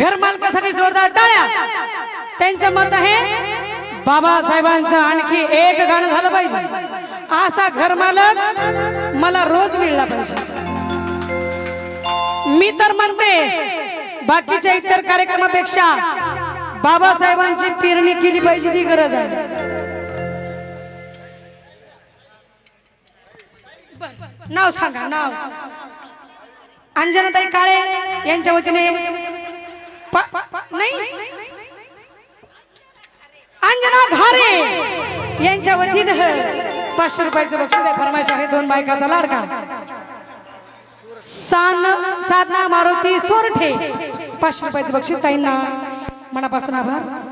घर मालकासाठी जोरदार टाळ्या. त्यांचं मत आहे बाबासाहेबांचं आणखी एक गाणं झालं पाहिजे. असा घर मालक मला रोज मिळला पाहिजे. मी तर म्हणते बाकीच्या इतर कार्यक्रमापेक्षा बाबासाहेबांची पेरणी केली पाहिजे ती गरज आहे. नाव सांगा नाव. अंजनाताई काळे यांच्या वतीने नाही. अंजना घारे यांच्या वतीनं पाचशे रुपयाचं बक्षीस आहे. फरमाईश आहे. दोन बायकाचा लाडका. सान साधना मारुती सोरठे. पाचशे रुपयाचं बक्षीस ताईंना. मनापासून आभार.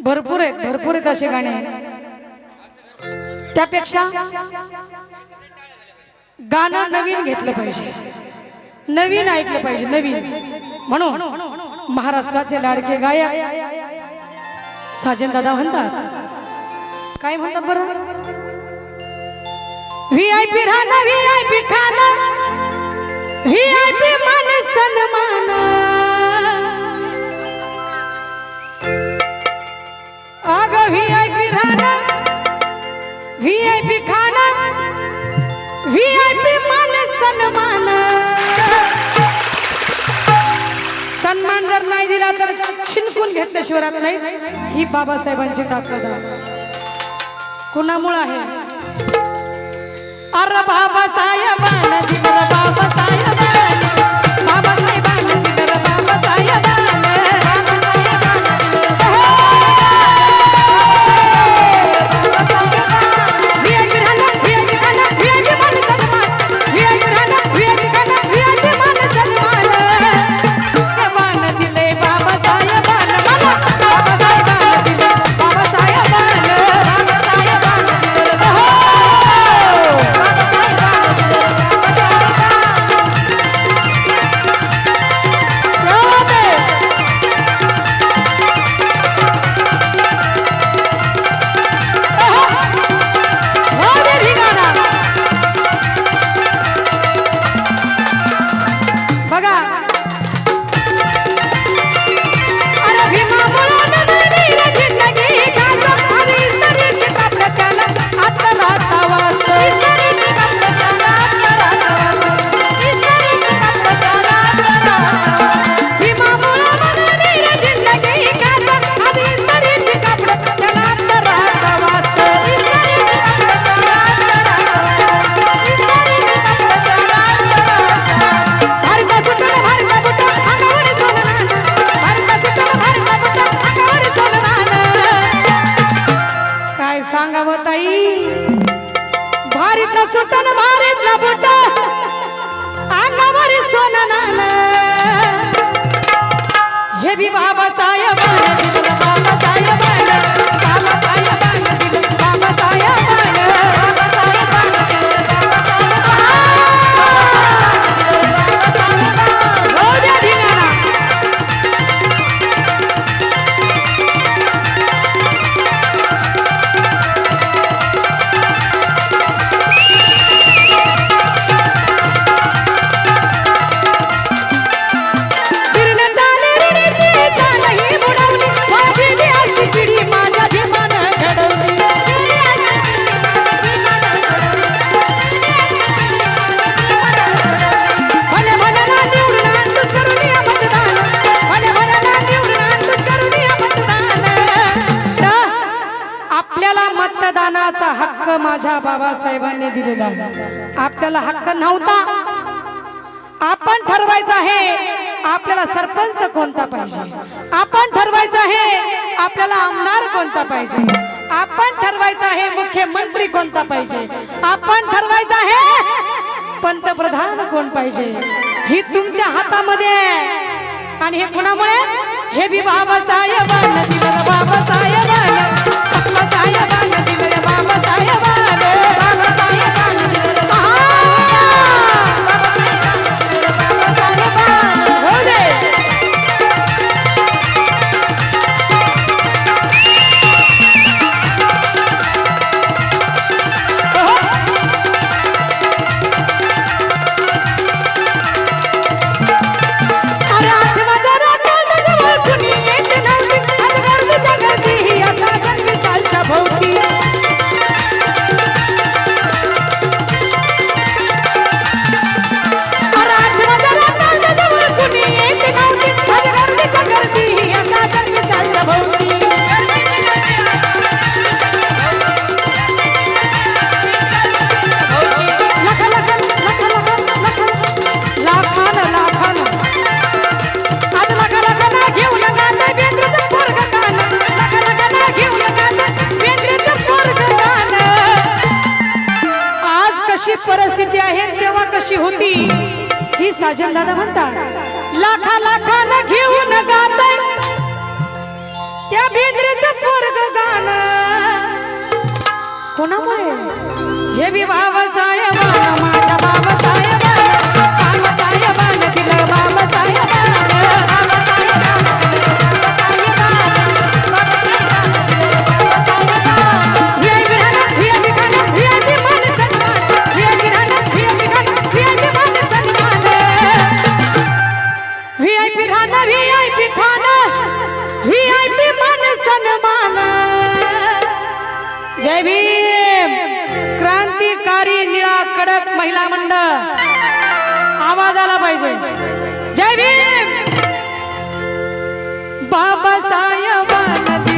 भरपूर आहेत. भरपूर आहेत असे गाणे. त्यापेक्षा गाणं नवीन घेतलं पाहिजे. नवीन ऐकलं पाहिजे नवीन. म्हणून महाराष्ट्राचे लाडके गायक साजन दादा म्हणतात. काय म्हणतात बरोबर व्ही आय पी राहणं व्ही आय पी खाणं व्ही आय पी मान सन्मान. छिनकून नाही ही बाबासाहेबांची ताकद आहे. कुणामुळे आहे? अरे बाबासाहेबांना बाबासाहेबांना सांगावं ताई. भारीतला सुटन भारीतला बुट. अंगावर सोनं हे बी बाबासाहेबांना मतदानाचा हक्क माझ्या बाबासाहेबांनी दिलेला आहे. आपल्याला हक्क नव्हता. आपण ठरवायचं आहे आपल्याला सरपंच कोणता पाहिजे? आपण ठरवायचं आहे आपल्याला आमदार कोणता पाहिजे? आपण ठरवायचं आहे मुख्यमंत्री कोणता पाहिजे? आपण ठरवायचं आहे पंतप्रधान कोण पाहिजे? ही तुमच्या हातामध्ये आहे. आणि हे कुणामुळे? हे बी बाबासाहेब बाबासाहेब बाबासाहेबांना बाबासाहेबांना दिलं कशी होती? ही साजन दादा म्हणतात लाखा लाखा लाखाला घेऊन गात त्या भिंद्रेच स्वर्ग गाणं. कोणामुळे? हे विवाह जाय कडक महिला मंडळ. आवाज आला पाहिजे. जय भीम. बाबासाहेबांना